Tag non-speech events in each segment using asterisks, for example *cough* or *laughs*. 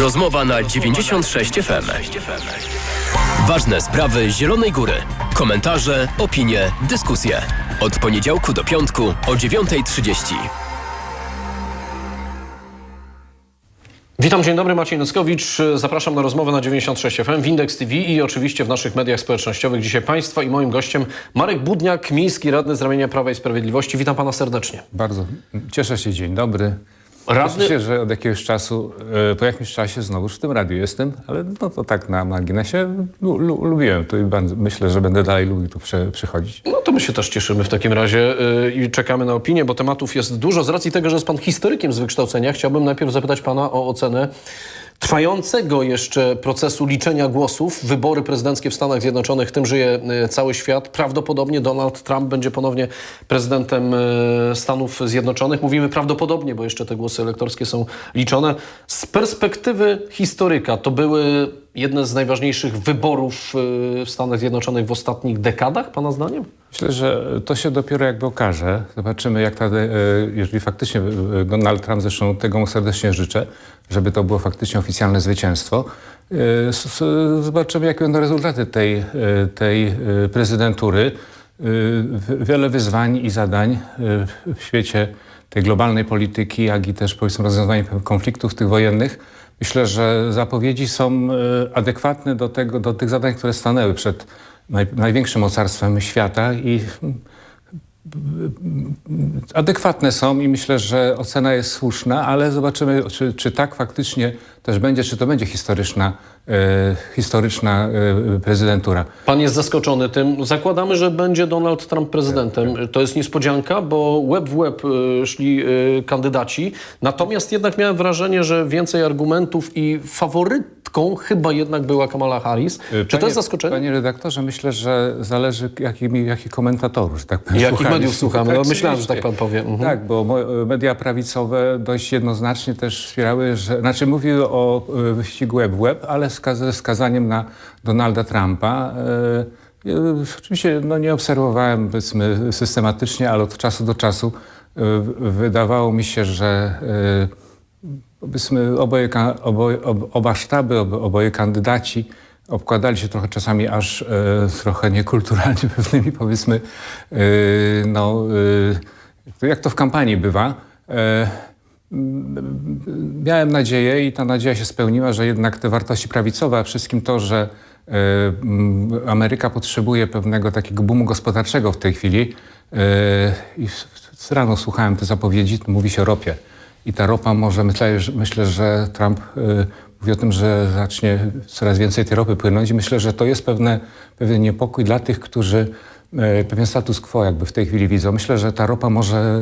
Rozmowa na 96 FM. Ważne sprawy Zielonej Góry. Komentarze, opinie, dyskusje. Od poniedziałku do piątku o 9.30. Witam, dzień dobry, Maciej Nockowicz. Zapraszam na rozmowę na 96 FM w Index TV i oczywiście w naszych mediach społecznościowych. Dzisiaj Państwa i moim gościem Marek Budniak, miejski radny z ramienia Prawa i Sprawiedliwości. Witam Pana serdecznie. Bardzo cieszę się, dzień dobry. Radny- się, że od jakiegoś czasu, e, po jakimś czasie znowuż w tym radiu jestem, ale no to tak na marginesie lu, lu, lubiłem tu i myślę, że będę dalej lubił tu przy, przychodzić. No to my się też cieszymy w takim razie yy, i czekamy na opinię, bo tematów jest dużo. Z racji tego, że jest Pan historykiem z wykształcenia, chciałbym najpierw zapytać Pana o ocenę trwającego jeszcze procesu liczenia głosów. Wybory prezydenckie w Stanach Zjednoczonych, tym żyje y, cały świat. Prawdopodobnie Donald Trump będzie ponownie prezydentem y, Stanów Zjednoczonych. Mówimy prawdopodobnie, bo jeszcze te głosy elektorskie są liczone. Z perspektywy historyka to były jedne z najważniejszych wyborów y, w Stanach Zjednoczonych w ostatnich dekadach, Pana zdaniem? Myślę, że to się dopiero jakby okaże. Zobaczymy, jak ta, e, jeżeli faktycznie e, Donald Trump, zresztą tego mu serdecznie życzę, żeby to było faktycznie oficjalne zwycięstwo. E, Zobaczymy, jakie będą rezultaty tej, tej prezydentury. Wiele wyzwań i zadań w świecie tej globalnej polityki, jak i też powiedzmy rozwiązywania konfliktów tych wojennych. Myślę, że zapowiedzi są adekwatne do, tego, do tych zadań, które stanęły przed naj, największym mocarstwem świata i adekwatne są i myślę, że ocena jest słuszna, ale zobaczymy, czy, czy tak faktycznie też będzie, czy to będzie historyczna, e, historyczna e, prezydentura. Pan jest zaskoczony tym. Zakładamy, że będzie Donald Trump prezydentem. To jest niespodzianka, bo łeb w łeb y, szli y, kandydaci. Natomiast jednak miałem wrażenie, że więcej argumentów i faworytką chyba jednak była Kamala Harris. Czy to jest zaskoczenie? Panie redaktorze, myślę, że zależy jakich komentatorów, że tak powiem. Jakich mediów słuchamy? No, myślałem, że tak pan powie. Mhm. Tak, bo media prawicowe dość jednoznacznie też wspierały, że, znaczy mówiły o e, wyścigu web web, ale ze wskazaniem na Donalda Trumpa. E, Oczywiście no, nie obserwowałem powiedzmy systematycznie, ale od czasu do czasu wydawało mi się, że powiedzmy oboje, oboje, ob- oba sztaby, ob- oboje kandydaci obkładali się trochę czasami aż e, trochę niekulturalnie *laughs* pewnymi powiedzmy, e, no, e, jak to w kampanii bywa. E, miałem nadzieję i ta nadzieja się spełniła, że jednak te wartości prawicowe, a wszystkim to, że e, Ameryka potrzebuje pewnego takiego boomu gospodarczego w tej chwili e, i rano słuchałem te zapowiedzi, mówi się o ropie. I ta ropa może, myślę, że, Trump y, mówi o tym, że zacznie coraz więcej tej ropy płynąć. I myślę, że to jest pewne, pewien niepokój dla tych, którzy y, pewien status quo jakby w tej chwili widzą. Myślę, że ta ropa może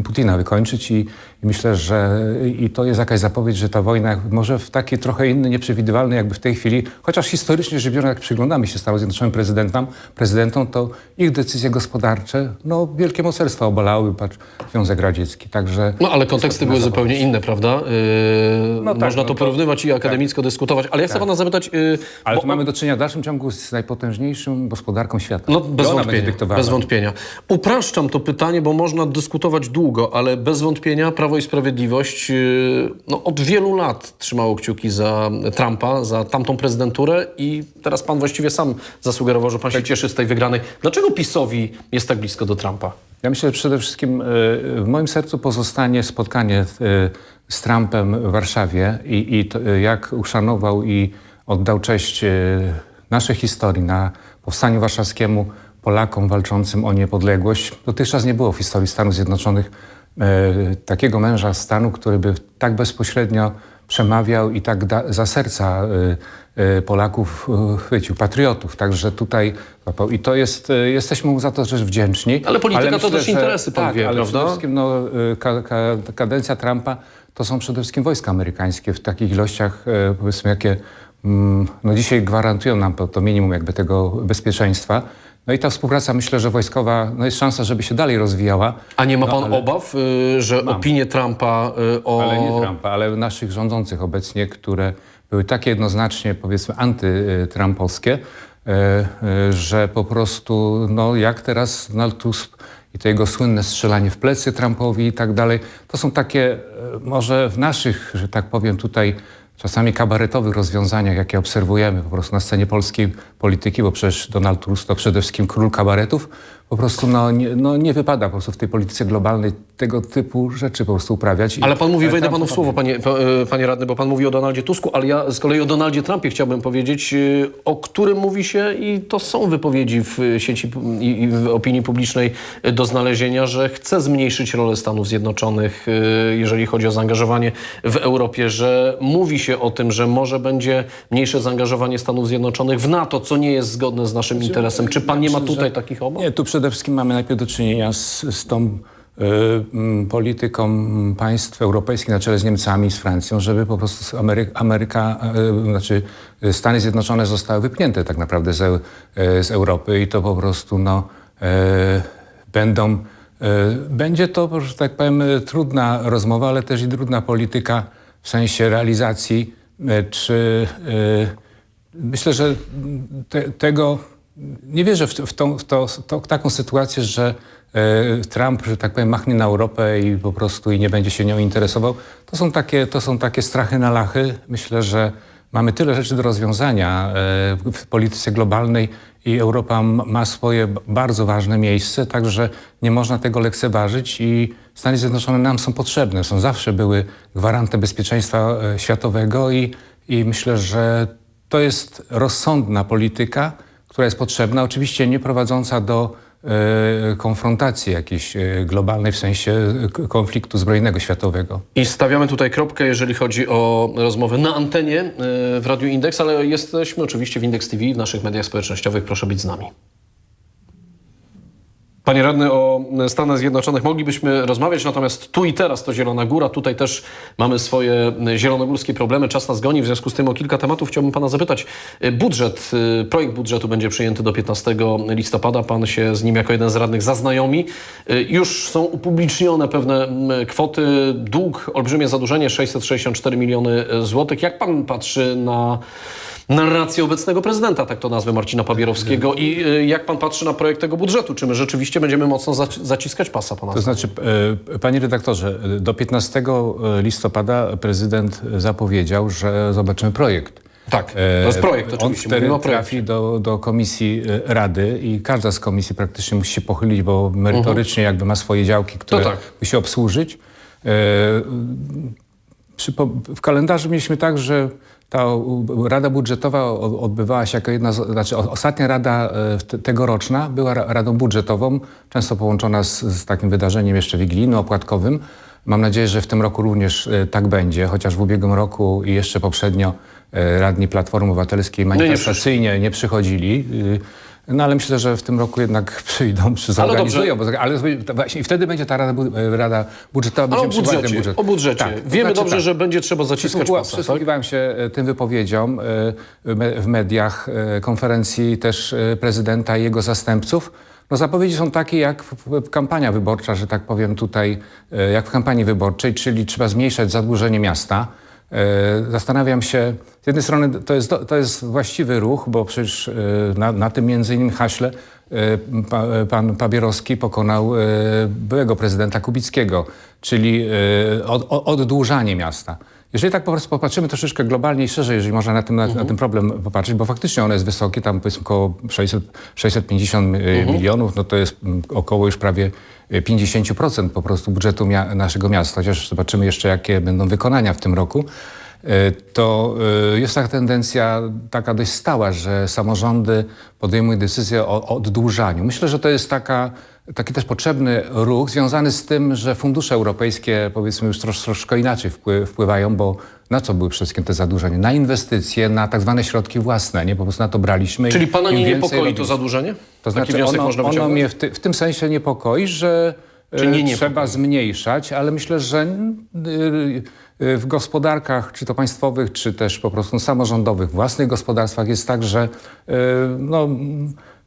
y, Putina wykończyć i, i myślę, że i to jest jakaś zapowiedź, że ta wojna może w taki trochę inny, nieprzewidywalny jakby w tej chwili, chociaż historycznie rzecz biorąc, jak przyglądamy się Stanów Zjednoczonych prezydentom, prezydentom, to ich decyzje gospodarcze, no wielkie mocarstwa obalały, patrz, Związek Radziecki, także... No ale konteksty były zupełnie inne, prawda? Yy, No tak, można no to porównywać i akademicko dyskutować. Ale ja chcę pana zapytać... Yy, Ale bo- tu mamy do czynienia w dalszym ciągu z najpotężniejszą gospodarką świata. No bez wątpienia, bez wątpienia. Upraszczam to pytanie, bo można dyskutować długo, ale bez wątpienia Prawo i Sprawiedliwość yy, no, od wielu lat trzymało kciuki za Trumpa, za tamtą prezydenturę i teraz pan właściwie sam zasugerował, że pan się cieszy z tej wygranej. Dlaczego PiSowi jest tak blisko do Trumpa? Ja myślę, że przede wszystkim e, w moim sercu pozostanie spotkanie e, z Trumpem w Warszawie i, i to, jak uszanował i oddał cześć naszej historii na powstaniu warszawskiemu Polakom walczącym o niepodległość. Dotychczas nie było w historii Stanów Zjednoczonych takiego męża stanu, który by tak bezpośrednio przemawiał i tak za serca e, e, Polaków e, chwycił, patriotów. Także tutaj złapał. I to jest, e, jesteśmy mu za to też wdzięczni. Ale polityka to też interesy, pan tak, wie, ale prawda? przede wszystkim no, ka, ka, kadencja Trumpa to są przede wszystkim wojska amerykańskie w takich ilościach, e, powiedzmy, jakie mm, no, dzisiaj gwarantują nam to, to minimum jakby tego bezpieczeństwa. No i ta współpraca, myślę, że wojskowa, no jest szansa, żeby się dalej rozwijała. A nie ma No, pan ale- obaw, y, że opinie Trumpa y, o... Ale nie Trumpa, ale naszych rządzących obecnie, które były takie jednoznacznie, powiedzmy, antytrampowskie, e, e, że po prostu, no jak teraz Tusk i to jego słynne strzelanie w plecy Trumpowi i tak dalej. To są takie e, może w naszych, że tak powiem tutaj czasami kabaretowych rozwiązaniach, jakie obserwujemy po prostu na scenie polskiej polityki, bo przecież Donald Tusk to przede wszystkim król kabaretów, po prostu no, nie, no, nie wypada po prostu w tej polityce globalnej tego typu rzeczy po prostu uprawiać. I- Ale pan mówi, wejdę Trump- panu w słowo, panie, pa- e, panie radny, bo pan mówi o Donaldzie Tusku, ale ja z kolei o Donaldzie Trumpie chciałbym powiedzieć, e, o którym mówi się i to są wypowiedzi w sieci pu- i w opinii publicznej e, do znalezienia, że chce zmniejszyć rolę Stanów Zjednoczonych, e, jeżeli chodzi o zaangażowanie w Europie, że mówi się o tym, że może będzie mniejsze zaangażowanie Stanów Zjednoczonych w NATO, co nie jest zgodne z naszym interesem. Czy pan nie ma tutaj takich obaw? Nie, tu przede wszystkim mamy najpierw do czynienia z, z tą y, polityką państw europejskich na czele z Niemcami, z Francją, żeby po prostu Amery Ameryka, y, znaczy y, Stany Zjednoczone zostały wypchnięte tak naprawdę z, y, z Europy i to po prostu no, y, będą, y, będzie to, że tak powiem, trudna rozmowa, ale też i trudna polityka w sensie realizacji, czy Myślę, że te, tego nie wierzę w, w, tą, w to, to, taką sytuację, że e, Trump, że tak powiem, machnie na Europę i po prostu i nie będzie się nią interesował. To są takie, to są takie strachy na lachy. Myślę, że mamy tyle rzeczy do rozwiązania e, w polityce globalnej i Europa ma swoje bardzo ważne miejsce, także nie można tego lekceważyć i Stany Zjednoczone nam są potrzebne. Są zawsze były gwarantem bezpieczeństwa e, światowego i, i myślę, że to jest rozsądna polityka, która jest potrzebna, oczywiście nie prowadząca do e, konfrontacji jakiejś e, globalnej w sensie e, konfliktu zbrojnego światowego. I stawiamy tutaj kropkę, jeżeli chodzi o rozmowę na antenie w Radiu Indeks, ale jesteśmy oczywiście w Indeks TV, w naszych mediach społecznościowych. Proszę być z nami. Panie radny, o Stanach Zjednoczonych moglibyśmy rozmawiać, natomiast tu i teraz to Zielona Góra. Tutaj też mamy swoje zielonogórskie problemy. Czas nas goni, w związku z tym o kilka tematów chciałbym pana zapytać. Budżet, e, projekt budżetu będzie przyjęty do 15 listopada. Pan się z nim jako jeden z radnych zaznajomi. E, Już są upublicznione pewne m, kwoty. Dług, olbrzymie zadłużenie 664 miliony złotych. Jak pan patrzy na narrację obecnego prezydenta, tak to nazwę Marcina Pabierowskiego i e, jak pan patrzy na projekt tego budżetu? Czy my rzeczywiście będziemy mocno zaci- zaciskać pasa pana? To znaczy, e, panie redaktorze, e, do 15 listopada prezydent zapowiedział, że zobaczymy projekt. Tak, to jest projekt On oczywiście. wtedy Mówimy o projekcie. trafi do, do komisji e, Rady i każda z komisji praktycznie musi się pochylić, bo merytorycznie jakby ma swoje działki, które tak. musi obsłużyć. E, w kalendarzu mieliśmy tak, że ta Rada Budżetowa odbywała się jako jedna, z, znaczy ostatnia Rada e, tegoroczna była ra- Radą Budżetową, często połączona z, z takim wydarzeniem jeszcze wigilijnym, opłatkowym. Mam nadzieję, że w tym roku również e, tak będzie, chociaż w ubiegłym roku i jeszcze poprzednio e, radni Platformy Obywatelskiej manifestacyjnie nie przychodzili. No ale myślę, że w tym roku jednak *laughs* przyjdą, *laughs* czy zorganizują. Bo, ale właśnie i wtedy będzie ta Rada, e, Rada Budżetowa. Ale o budżecie, budżet. o budżecie. Tak, Wiemy znaczy dobrze, tak. że będzie trzeba zaciskać pasa. Tak? Przysłuchiwałem się e, tym wypowiedziom e, w mediach, konferencji też prezydenta i jego zastępców. No zapowiedzi są takie jak kampania wyborcza, że tak powiem tutaj, jak w kampanii wyborczej, czyli trzeba zmniejszać zadłużenie miasta. E, Zastanawiam się, z jednej strony to jest, to jest właściwy ruch, bo przecież e, na, na tym między innymi haśle e, pa, pan Pabierowski pokonał byłego prezydenta Kubickiego, czyli od, oddłużanie miasta. Jeżeli tak po prostu popatrzymy troszeczkę globalnie i szerzej, jeżeli można na, tym, na, na ten problem popatrzeć, bo faktycznie ono jest wysokie, tam powiedzmy około 600, 650 e, milionów, no to jest mm, około już prawie e, 50% po prostu budżetu mia- naszego miasta, chociaż zobaczymy jeszcze jakie będą wykonania w tym roku. E, To jest taka tendencja taka dość stała, że samorządy podejmują decyzję o o oddłużaniu. Myślę, że to jest taka, taki też potrzebny ruch związany z tym, że fundusze europejskie powiedzmy już trosz, troszkę inaczej wpły, wpływają, bo na co były przede wszystkim te zadłużenia? Na inwestycje, na tak zwane środki własne, nie? Po prostu na to braliśmy. Czyli pana nie niepokoi to robiliśmy. zadłużenie? To Taki znaczy wniosek ono, można ono mnie w, ty, w tym sensie niepokoi, że e, nie niepokoi? trzeba zmniejszać, ale myślę, że y, y, w gospodarkach, czy to państwowych, czy też po prostu samorządowych, własnych gospodarstwach jest tak, że y, no,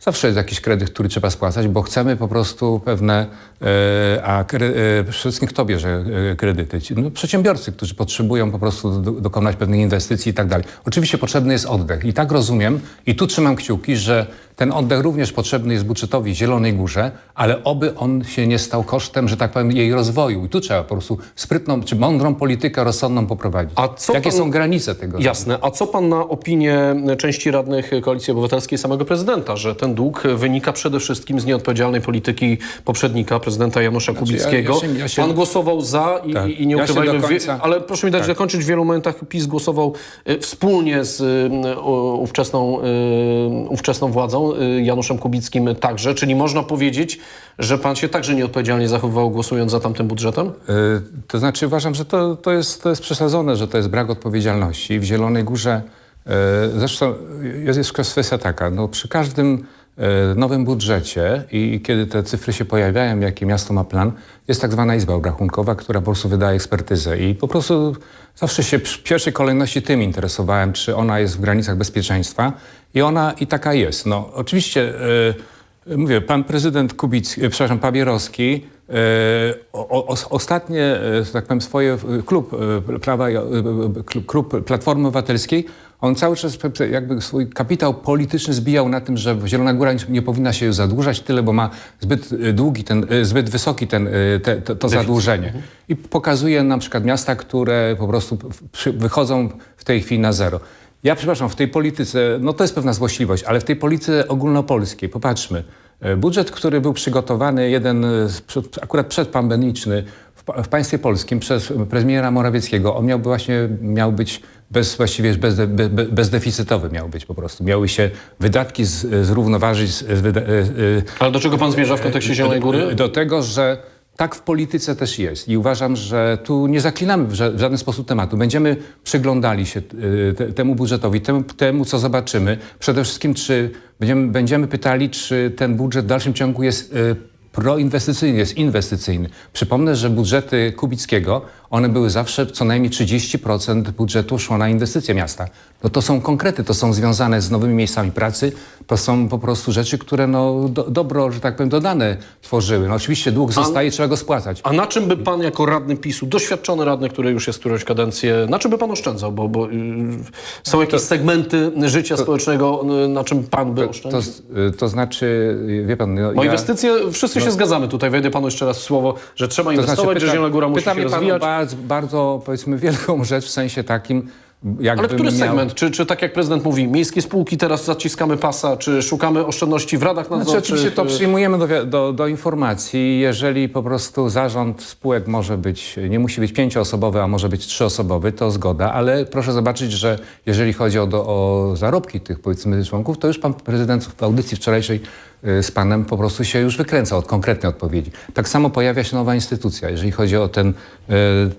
Zawsze jest jakiś kredyt, który trzeba spłacać, bo chcemy po prostu pewne, e, a kre, e, wszystkim kto bierze e, kredyty? No, przedsiębiorcy, którzy potrzebują po prostu do, dokonać pewnych inwestycji i tak dalej. Oczywiście potrzebny jest oddech i tak rozumiem i tu trzymam kciuki, że ten oddech również potrzebny jest budżetowi Zielonej Górze, ale oby on się nie stał kosztem, że tak powiem, jej rozwoju. I tu trzeba po prostu sprytną czy mądrą politykę rozsądną poprowadzić. A co Jakie pan- są granice tego? Jasne. A co pan na opinię części radnych Koalicji Obywatelskiej samego prezydenta, że ten dług wynika przede wszystkim z nieodpowiedzialnej polityki poprzednika, prezydenta Janusza Kubickiego? Znaczy, ja- ja się- ja się- Pan głosował za i, Tak. i nie ukrywajmy, końca- ale proszę mi dać dokończyć, w wielu momentach PiS głosował y, wspólnie z y, ówczesną, y, ówczesną władzą, Januszem Kubickim także, czyli można powiedzieć, że pan się także nieodpowiedzialnie zachowywał głosując za tamtym budżetem? To znaczy uważam, że to, to, jest, to jest przesadzone, że to jest brak odpowiedzialności. W Zielonej Górze zresztą jest, kwestia taka, no przy każdym nowym budżecie i kiedy te cyfry się pojawiają, jaki miasto ma plan, jest tak zwana izba obrachunkowa, która po prostu wydaje ekspertyzę i po prostu zawsze się w pierwszej kolejności tym interesowałem, czy ona jest w granicach bezpieczeństwa i ona i taka jest. No oczywiście y, Mówię, pan prezydent Kubicki, e, przepraszam, Pabierowski, e, o, o, ostatnie, e, że tak powiem, swoje, e, klub e, Prawa, e, e, klub Platformy Obywatelskiej, on cały czas jakby swój kapitał polityczny zbijał na tym, że Zielona Góra nie, powinna się zadłużać tyle, bo ma zbyt e, długi, ten, e, zbyt wysoki ten, e, te, to, zadłużenie. I pokazuje na przykład miasta, które po prostu wychodzą w tej chwili na zero. Ja przepraszam, w tej polityce, no to jest pewna złośliwość, ale w tej polityce ogólnopolskiej, popatrzmy, budżet, który był przygotowany, jeden akurat przedpandemiczny w, w państwie polskim przez premiera Morawieckiego, on miałby właśnie, miał być bez, właściwie bez, be, be, bezdeficytowy miał być po prostu. Miały się wydatki z, zrównoważyć z, wyda, e, e, Ale do czego pan zmierza w kontekście Zielonej Góry? do tego, że tak w polityce też jest i uważam, że tu nie zaklinamy w, ża- w żaden sposób tematu. Będziemy przyglądali się y, te, temu budżetowi, temu, temu, co zobaczymy. Przede wszystkim, czy będziemy, będziemy pytali, czy ten budżet w dalszym ciągu jest proinwestycyjny, jest inwestycyjny. Przypomnę, że budżety Kubickiego, one były zawsze co najmniej 30% budżetu szło na inwestycje miasta. No to są konkrety, to są związane z nowymi miejscami pracy, to są po prostu rzeczy, które no, do, dobro, że tak powiem, dodane tworzyły. No oczywiście dług zostaje, trzeba go spłacać. A na czym by pan jako radny PiSu, doświadczony radny, który już jest którąś kadencję, na czym by pan oszczędzał? Bo, bo y, są jakieś segmenty życia społecznego, y, na czym pan by To, oszczędził? to, to znaczy, wie pan... No, Bo ja- inwestycje, wszyscy się zgadzamy tutaj, wejdę panu jeszcze raz w słowo, że trzeba To znaczy, inwestować, że pytam- Zielona Góra musi się rozwijać. Bardzo, powiedzmy, wielką *laughs* rzecz w sensie takim, Ale który miał... segment? Czy, czy tak jak prezydent mówi, miejskie spółki teraz zaciskamy pasa, czy szukamy oszczędności w radach Znaczy, nadzorczych? oczywiście to przyjmujemy do, do, do informacji. Jeżeli po prostu zarząd spółek może być, nie musi być pięcioosobowy, a może być trzyosobowy, to zgoda, ale proszę zobaczyć, że jeżeli chodzi o, do, o zarobki tych powiedzmy członków, to już pan prezydent w audycji wczorajszej y, z panem po prostu się już wykręca od konkretnej odpowiedzi. Tak samo pojawia się nowa instytucja, jeżeli chodzi o ten y,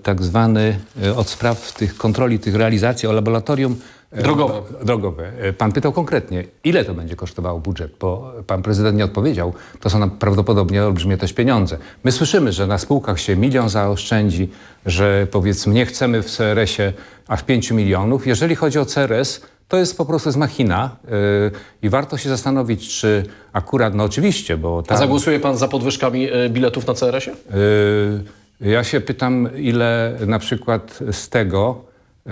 tak zwany y, od spraw tych kontroli, tych realizacji, o laboratorium y, Drogowe. drogowe. E, Pan pytał konkretnie, ile to będzie kosztowało budżet, bo pan prezydent nie odpowiedział. To są prawdopodobnie olbrzymie też pieniądze. My słyszymy, że na spółkach się milion zaoszczędzi, że powiedzmy nie chcemy w CRS-ie aż 5 milionów. Jeżeli chodzi o CRS, to jest po prostu z machina yy, i warto się zastanowić, czy akurat, no oczywiście, bo A tam... zagłosuje pan za podwyżkami biletów na CRS-ie? Yy, Ja się pytam, ile na przykład z tego. Yy,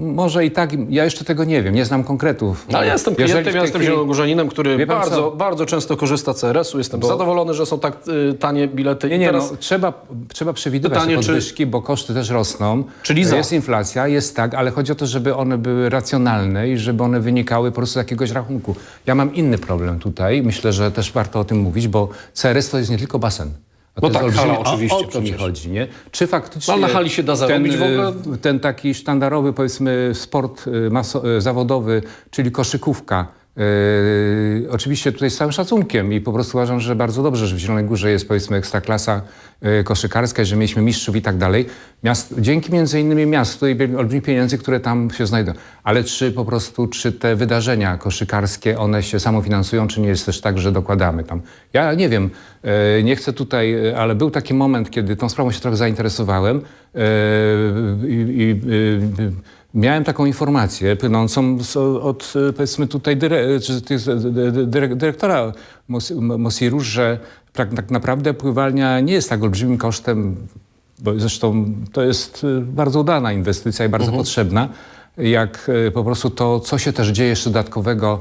może i tak, ja jeszcze tego nie wiem, nie znam konkretów. Ale ja jestem klientem, ja jestem chwili- zielonogórzaninem, który bardzo, co? bardzo często korzysta z CRS-u. Jestem zadowolony, że są tak y, tanie bilety. Nie, nie, teraz no, trzeba, trzeba przewidywać Pytanie, te czy- podwyżki, bo koszty też rosną. Czyli za. Jest inflacja, jest tak, ale chodzi o to, żeby one były racjonalne i żeby one wynikały po prostu z jakiegoś rachunku. Ja mam inny problem tutaj, myślę, że też warto o tym mówić, bo CRS to jest nie tylko basen. No tak, jest hala oczywiście o, o to mi chodzi, nie? Czy faktycznie... No, na hali się da ten, zarobić w ogóle? y, Ten taki sztandarowy, powiedzmy, sport y, maso, y, zawodowy, czyli koszykówka, Yy, oczywiście tutaj z całym szacunkiem i po prostu uważam, że bardzo dobrze, że w Zielonej Górze jest powiedzmy ekstraklasa yy, koszykarska, że mieliśmy mistrzów i tak dalej. Miast, dzięki między innymi miastu i olbrzymich pieniędzy, które tam się znajdują. Ale czy po prostu, czy te wydarzenia koszykarskie, one się samofinansują, czy nie jest też tak, że dokładamy tam? Ja nie wiem, yy, nie chcę tutaj, yy, ale był taki moment, kiedy tą sprawą się trochę zainteresowałem. i, i, y, miałem taką informację płynącą od powiedzmy tutaj dyre, dyrektora Mos- Mosiru, że tak, naprawdę pływalnia nie jest tak olbrzymim kosztem, bo zresztą to jest e, bardzo udana inwestycja i bardzo potrzebna, jak e, po prostu to, co się też dzieje jeszcze dodatkowego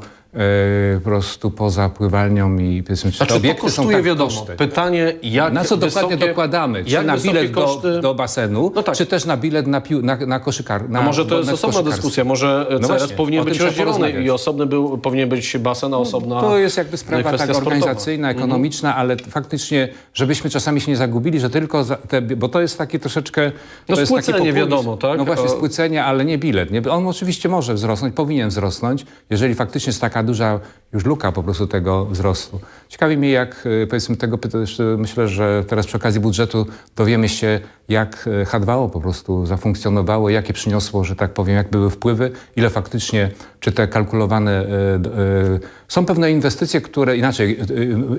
po prostu poza pływalnią i powiedzmy, czy te Znaczy to obiekty są kosztuje tak wiadomo. koszty. Pytanie, jak Na co dokładnie wysokie, dokładamy? Czy na bilet do, koszty... do basenu, No tak. czy też na bilet na, pił, na, na koszykar? Na, A może to jest na osobna dyskusja, może No CRS powinien być rozdzielony i osobny był, powinien być basen, a osobna To jest jakby sprawa tak sportowa. organizacyjna, ekonomiczna, ale faktycznie, żebyśmy czasami się nie zagubili, że tylko za te, bo to jest taki troszeczkę... No to spłycenie wiadomo, tak? No właśnie, spłycenie, ale nie bilet. Nie? On oczywiście może wzrosnąć, powinien wzrosnąć, jeżeli faktycznie jest taka duża już luka po prostu tego wzrostu. Ciekawi mnie, jak y, powiedzmy tego, myślę, że teraz przy okazji budżetu dowiemy się, jak y, H2O po prostu zafunkcjonowało, jakie przyniosło, że tak powiem, jak były wpływy, ile faktycznie, czy te kalkulowane, y, są pewne inwestycje, które, inaczej,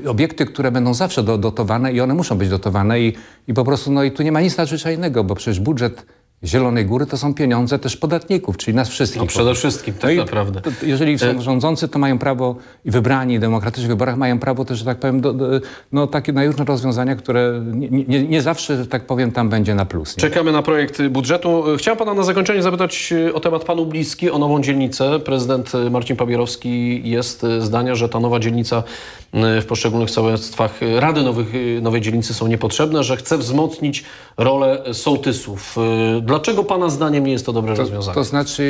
obiekty, które będą zawsze do, dotowane i one muszą być dotowane i, i po prostu, no i tu nie ma nic nadzwyczajnego, bo przecież budżet Zielonej Góry to są pieniądze też podatników, czyli nas wszystkich. No przede wszystkim, tak No naprawdę. to- jeżeli są rządzący, to mają prawo i wybrani w demokratycznych wyborach mają prawo też, że tak powiem, do, do, no, takie na różne rozwiązania, które nie, nie, nie zawsze, że tak powiem, tam będzie na plus. Nie? Czekamy na projekt budżetu. Chciałem pana na zakończenie zapytać y, o temat panu bliski, o nową dzielnicę. Prezydent Marcin Pabierowski jest zdania, że ta nowa dzielnica w poszczególnych sołectwach, y, rady nowych, y, nowej dzielnicy są niepotrzebne, że chce wzmocnić rolę sołtysów. Y, Dlaczego pana zdaniem nie jest to dobre rozwiązanie? To znaczy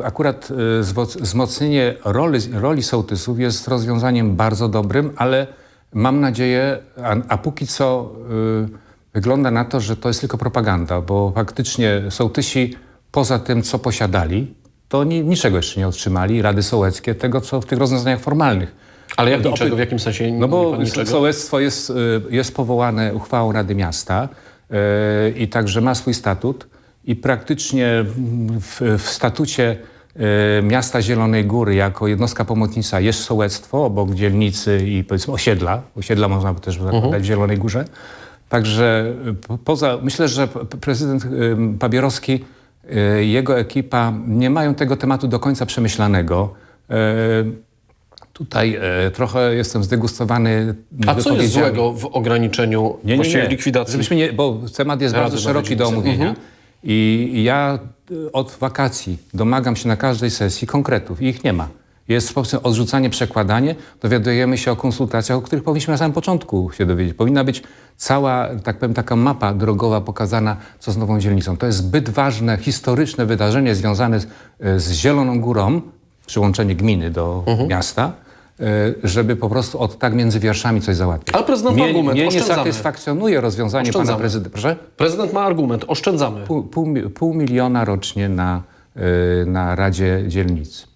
y, akurat y, wzmocnienie roli, roli sołtysów jest rozwiązaniem bardzo dobrym, ale mam nadzieję, a, a póki co y, wygląda na to, że to jest tylko propaganda, bo faktycznie sołtysi poza tym, co posiadali, to ni, niczego jeszcze nie otrzymali, rady sołeckie, tego co w tych rozwiązaniach formalnych. Ale jak To niczego, w jakim sensie No bo sołectwo jest, y, jest powołane uchwałą Rady Miasta y, i także ma swój statut i praktycznie w, w statucie y, Miasta Zielonej Góry jako jednostka pomocnicza jest sołectwo obok dzielnicy i powiedzmy osiedla. Osiedla można by też zakładać w Zielonej Górze. Także y, po- poza, myślę, że prezydent y, Pabierowski, jego ekipa nie mają tego tematu do końca przemyślanego. Tutaj e, trochę jestem zdegustowany A co jest złego w ograniczeniu, Nie, nie, nie. likwidacji? Żebyśmy nie, bo temat jest Rady bardzo szeroki do omówienia. Mhm. I ja y, od wakacji domagam się na każdej sesji konkretów i ich nie ma. Jest po prostu odrzucanie, przekładanie. Dowiadujemy się o konsultacjach, o których powinniśmy na samym początku się dowiedzieć. Powinna być cała, tak powiem, taka mapa drogowa pokazana, co z nową dzielnicą. To jest zbyt ważne, historyczne wydarzenie związane z, z Zieloną Górą, przyłączenie gminy do Mhm. miasta, żeby po prostu od tak między wierszami coś załatwić. Ale prezydent ma argument, mnie nie satysfakcjonuje rozwiązanie pana Oszczędzamy. prezydenta. Proszę? Prezydent ma argument, oszczędzamy. Pół, pół, pół miliona rocznie na, y, na Radzie Dzielnicy.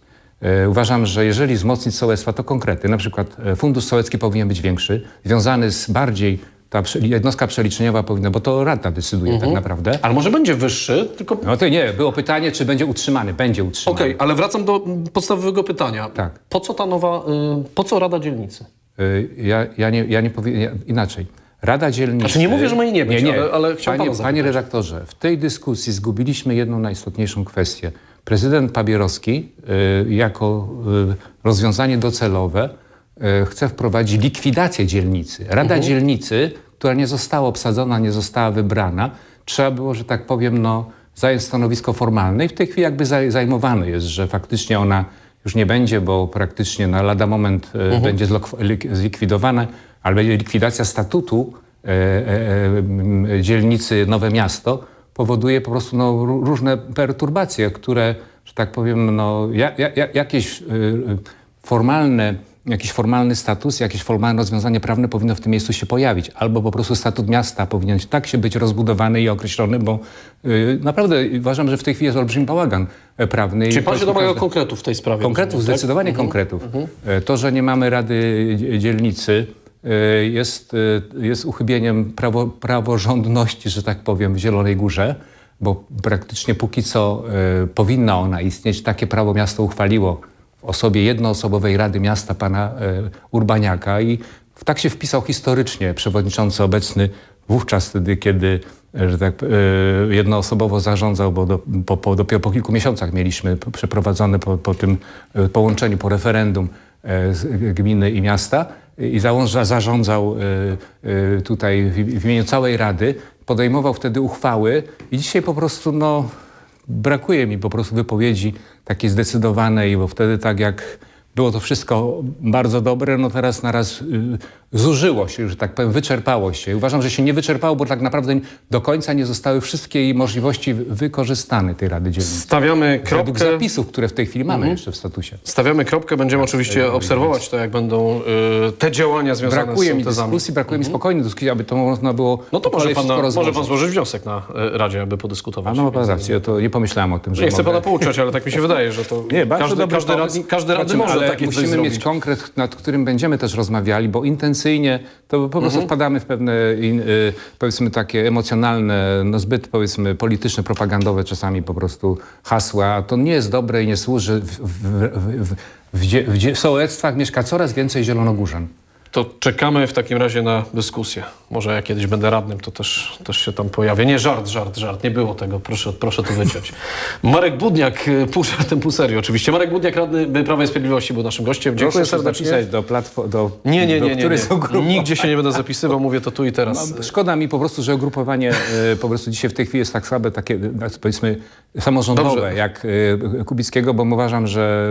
Y, Uważam, że jeżeli wzmocnić sołectwa, to konkrety. Na przykład fundusz sołecki powinien być większy, związany z bardziej, ta jednostka przeliczeniowa powinna, bo to rada decyduje Mhm. tak naprawdę. Ale może będzie wyższy, tylko No to nie, było pytanie, czy będzie utrzymany. Będzie utrzymany. Okej, ale wracam do podstawowego pytania. Tak. Po co ta nowa, y, po co Rada Dzielnicy? Y, Ja, ja nie, ja nie powiem, inaczej. Rada Dzielnicy... Znaczy, nie mówię, że ma jej nie być, ale- ale chciałem panie, panie redaktorze, w tej dyskusji zgubiliśmy jedną najistotniejszą kwestię. Prezydent Pabierowski y, jako y, rozwiązanie docelowe chce wprowadzić likwidację dzielnicy. Rada Mhm. Dzielnicy, która nie została obsadzona, nie została wybrana, trzeba było, że tak powiem, no, zająć stanowisko formalne i w tej chwili jakby zaj- zajmowane jest, że faktycznie ona już nie będzie, bo praktycznie na lada moment e, Mhm. będzie zlikwidowana, ale będzie likwidacja statutu e, e, m, dzielnicy Nowe Miasto, powoduje po prostu no, ró- różne perturbacje, które, że tak powiem, no, ja, ja, ja- jakieś y, formalne, jakiś formalny status, jakieś formalne rozwiązanie prawne powinno w tym miejscu się pojawić. Albo po prostu statut miasta powinien tak się być rozbudowany i określony, bo y, naprawdę uważam, że w tej chwili jest olbrzymi bałagan e, prawny. i Czyli pan się domaga każdy- konkretów w tej sprawie. Konkretów, rozumiem, tak? zdecydowanie konkretów. E, To, że nie mamy Rady Dzie- Dzielnicy e, jest, jest uchybieniem prawo, praworządności, że tak powiem, w Zielonej Górze, bo praktycznie póki co e, powinna ona istnieć. Takie prawo miasto uchwaliło osobie jednoosobowej Rady Miasta pana e, Urbaniaka i tak się wpisał historycznie przewodniczący obecny wówczas wtedy, kiedy e, że tak, e, jednoosobowo zarządzał, bo do, po, po, dopiero po kilku miesiącach mieliśmy przeprowadzone po, po tym połączeniu, po referendum gminy i miasta i zarządzał tutaj w imieniu całej Rady, podejmował wtedy uchwały i dzisiaj po prostu no, brakuje mi po prostu wypowiedzi takiej zdecydowanej, bo wtedy tak jak było to wszystko bardzo dobre, no teraz naraz y, zużyło się, że tak powiem, wyczerpało się. Uważam, że się nie wyczerpało, bo tak naprawdę do końca nie zostały wszystkie jej możliwości wy- wykorzystane tej Rady Dzielnicy. Stawiamy Według kropkę. Mhm. zapisów, które w tej chwili mamy jeszcze w statusie. Stawiamy kropkę, będziemy oczywiście obserwować to, jak będą y, te działania związane Brakuje z mi syntezami. dyskusji, brakuje mi spokojnej dyskusji, aby to można było No to może pan, może pan złożyć wniosek na y, Radzie, aby podyskutować. A no pan rację, to nie pomyślałem o tym, że Nie chcę mogę... pana pouczać, ale tak mi się *laughs* wydaje, że to Nie, bardzo każdy, dobry każdy, radny, każdy radny może takie coś musimy zrobić. mieć konkret, nad którym będziemy też rozmawiali, bo to po Mhm. prostu wpadamy w pewne, y, powiedzmy, takie emocjonalne, no zbyt, powiedzmy, polityczne, propagandowe czasami po prostu hasła. A To nie jest dobre i nie służy. W, w, w, w, w sołectwach mieszka coraz więcej zielonogórzan. To czekamy w takim razie na dyskusję. Może ja kiedyś będę radnym, to też, też się tam pojawię. Nie, żart, żart, żart. Nie było tego. Proszę, proszę to wyciąć. *laughs* Marek Budniak, y, pół żartem, pół serio oczywiście. Marek Budniak, radny Prawa i Sprawiedliwości był naszym gościem. Dziękuję Proszę serdecznie. zapisać do platform, do, Nie, nie, nie, nie, nie. Nigdzie się nie będę zapisywał, mówię to tu i teraz. Szkoda mi po prostu, że ugrupowanie e, po prostu dzisiaj w tej chwili jest tak słabe, takie e, powiedzmy samorządowe Dobrze. jak Kubickiego, bo uważam, że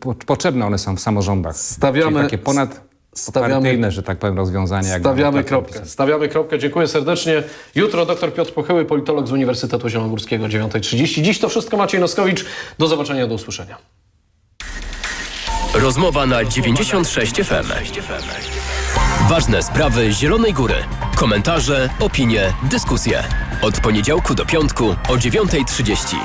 po, potrzebne one są w samorządach. Stawiamy- Czyli takie ponad stawiamy- partyjne, że tak powiem, rozwiązania. jak Stawiamy kropkę. Stawiamy kropkę. Dziękuję serdecznie. Jutro dr Piotr Pochyły, politolog z Uniwersytetu Zielonogórskiego, 9.30. Dziś to wszystko. Maciej Noskowicz. Do zobaczenia, do usłyszenia. Rozmowa na 96 FM. Ważne sprawy Zielonej Góry. Komentarze, opinie, dyskusje. Od poniedziałku do piątku o 9.30.